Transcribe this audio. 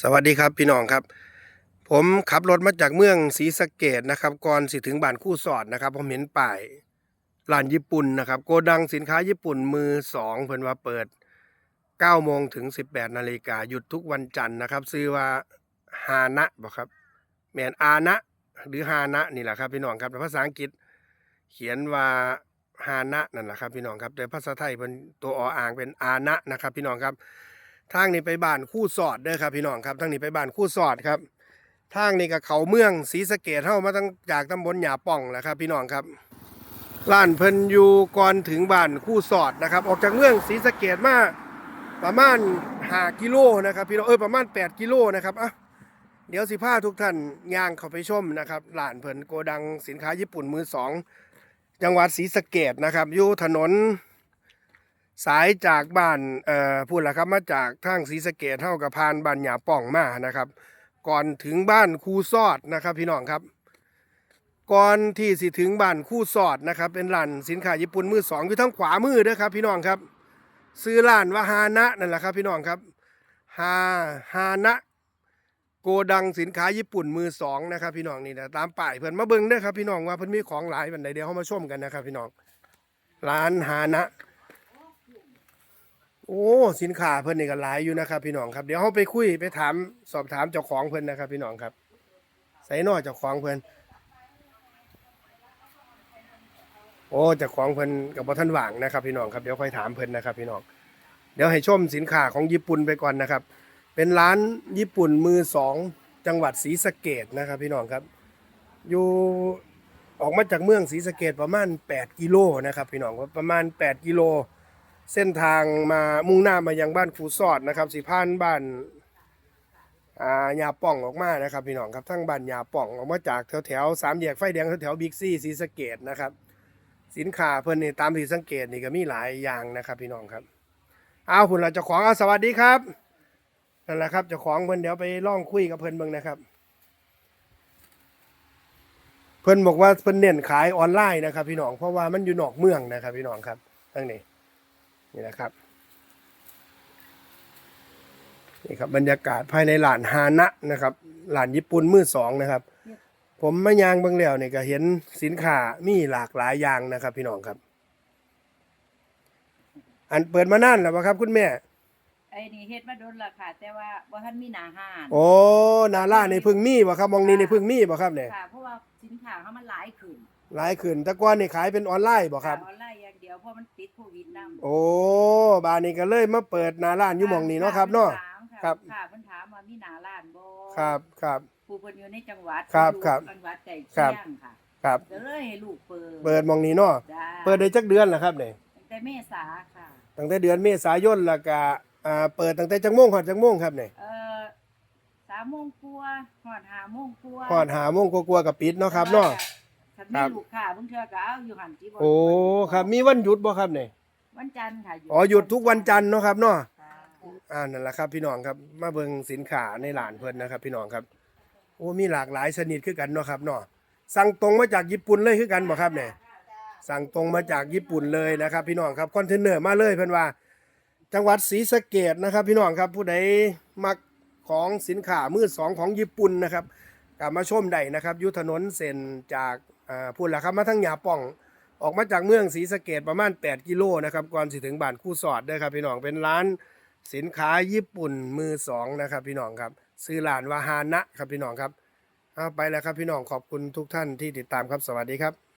สวัสดีครับพี่น้องครับ ผมขับรถมาจากเมืองศรีสะเกดนะครับก่อนสิถึงบ้านคู่สอดนะครับผมเห็นป้ายร้านญี่ปุ่นนะครับ โกดังสินค้าญี่ปุ่นมือสองเพิ่นว่าเปิด9โมงถึง 18นาฬิกาหยุดทุกวันจันทร์นะครับซื้อว่าฮานะบ่ครับแมนอานะหรือฮานะนี่แหละครับพี่น้องครับแต่ภาษาอังกฤษเขียนว่าฮานะนั่นแหละครับพี่น้องครับแต่ภาษาไทยเป็นตัวออ่างเป็นอานะนะครับ พี่น้องครับ ทางนี้ไปบ้านคู่สอดเด้อครับพี่น้องครับทางนี้ไปบ้านคู่สอดครับ ทางนี้กับเขาเมืองศรีสะเกดเฮามาตั้งจากตำบลหยาป่องแหละครับ พี่น้องครับร้านเพิ่นอยู่ก่อนถึงบ้านคู่สอดนะครับ ออกจากเมืองศรีสะเกดมาประมาณ5กิโลนะครับพี่น้องเออประมาณ 8 กิโลนะครับอะเดี๋ยวสิพาทุกท่านย่างเข้าไปชมนะครับร้านเพิ่นโกดังสินค้าญี่ปุ่นมือสองจังหวัดศรีสะเกดนะครับอยู่ถนน สายจากบ้านเอ่อพูดละครับมาจากทางศรีสะเกดเท่ากับพานบ้านหยาป่องมานะครับ ก่อนถึงบ้านคูซอดนะครับพี่น้องครับ ก่อนที่สิถึงบ้านคูซอดนะครับ เป็นร้านสินค้าญี่ปุ่นมือสองอยู่ทางขวามือเด้อครับ พี่น้องครับ ซื้อร้านว่าฮานะนั่นแหละครับพี่น้องครับฮาฮานะโกดังสินค้าญี่ปุ่นมือสองนะครับพี่น้องนี่นะตามป้ายเพิ่อนมาเบิ่งเด้อครับพี่น้องว่าเพิ่นมีของหลายบันไดเดียวเขามาชมกันนะครับพี่น้องร้านฮานะ โอ้สินค้าเพิ่นนี่ก็หลายอยู่นะครับ พี่น้องครับเดี๋ยวเราไปคุยไปถามสอบถามเจ้าของเพิ่นนะครับ พี่น้องครับใส่นอเจ้าของเพิ่นโอ้เจ้าของเพิ่นกับบ่ทันว่างนะครับ พี่น้องครับเดี๋ยวค่อยถามเพิ่นนะครับ พี่น้องเดี๋ยวให้ชมสินค้าของญี่ปุ่นไปก่อนนะครับ เป็นร้านญี่ปุ่นมือสองจังหวัดศรีสะเกดนะครับ พี่น้องครับ อยู่ออกมาจากเมืองศรีสะเกดประมาณ 8 กิโลนะครับ พี่น้องประมาณ 8 กิโล เส้นทางมามุ่งหน้ามายังบ้านครูสอดนะครับสิผ่านบ้านอ่ายาป่องออกมานะครับพี่น้องครับทั้งบ้านยาป่องออกมาจากแถวแถวสามแยกไฟแดงแถวแถวบิ๊กซี่ศรีสะเกดนะครับ สินค้าเพิ่นนี่ตามที่สังเกตนี่ก็มีหลายอย่างนะครับพี่น้องครับเอาคุณเราจ้าของเอาสวัสดีครับนั่นแหละครับจ้าของเพิ่นเดี๋ยวไปล่องคุยกับเพิ่นเบิ่งนะครับ เพิ่นบอกว่าเพิ่นเน้นขายออนไลน์นะครับ พี่น้องเพราะว่ามันอยู่นอกเมืองนะครับ พี่น้องครับทั้งนี้ นี่นะครับนี่ครับบรรยากาศภายในหลานฮานะนะครับหลานญี่ปุ่นมือสองนะครับ ผมมายางเบางแล้วเนี่ยก็เห็นสินค้ามีหลากหลายอย่างนะครับ พี่น้องครับ อันเปิดมานานแล้วบ่ครับ คุณแม่ไอ้นี่เฮ็ดมาโดนและค่ะ แต่ว่าบ่ทันมีหนาห้านโอ้นาล่าในพึ่งมีบ่ครับมองนี้ในพึ่งมีบ่ครับเนี่ยค่ะเพราะว่าสินค้าเขามันหลายขึ้นหลายขึ้นแต่ก่อนนี่ขายเป็นออนไลน์บ่ครับออนไลน์อย่างเดียวเพราะมันติดโควิ ดนำโอ้บานนี้ก็เลยมาเปิดหนาร้านอยู่หมองนี้เนาะครับเนาะครับ ค่ะเพิ่นถามว่ามีหนาร้านบ่ครับครับ ผู้เพิ่นอยู่ในจังหวัดครับอยู่ครับจังหวัดใกล้ครัเคีบ ยงค่ะครับ ก็เลยให้ลูกเปิดเปิดหมองนี้เนาะจ้าเปิดได้จักเดือนแล้วครับเนี่ยตั้งแต่เมษาค่ะ ตั้งแต่เดือนเมษายนแล้วก็อ่าเปิดตั้งแต่จังโมงฮอดจังโมงครับเนี่ยเอ่อ3โมงกว่าฮอด5โมงกว่าฮอดหาโมงกว่าๆกับปิดเนาะครับเนาะ คันครัมีบ ลูกค้าบางเทื่อก็เอาอยู่หั่นที่บ่โอ้ครับมีวันหยุดบ่ครับเนี่ย วันจันทร์ค่ะอ๋อหยุดทุกวันจันทร์เนาะครับเนาะค่ะอ่านั่นแหละครับ พี่น้องครับมาเบิ่งสินค้าในร้านเพิ่นนะครับ พี่น้องครับโอ้มีหลากหลายชนิดคือกันเนาะครับเนาะสั่งตรงมาจากญี่ปุ่นเลยคือกันบ่ครับเนี่ยสั่งตรงมาจากญี่ปุ่นเลยนะครับ พี่น้องครับคอนเทนเนอร์มาเลยเพิ่นว่า จังหวัดศรีสะเกดนะครับ พี่น้องครับผู้ใดมักของสินค้ามือสองของญี่ปุ่นนะครับกลับมาชมได้นะครับอยุถนนเส้นจากอ่าพูดละครับมาทั้งหยาป่อง ออกมาจากเมืองศรีสะเกดประมาณ 8 กิโลนะครับก่อนสิถึงบ้านคู่สอดด้อครับพี่น้องเป็นร้านสินค้าญี่ปุ่นมือสองนะครับพี่น้องครับซื้อร้านวาฮานะครับพี่น้องครับเอาไปแล้วครับพี่น้องขอบคุณทุกท่านที่ติดตามครับสวัสดีครับ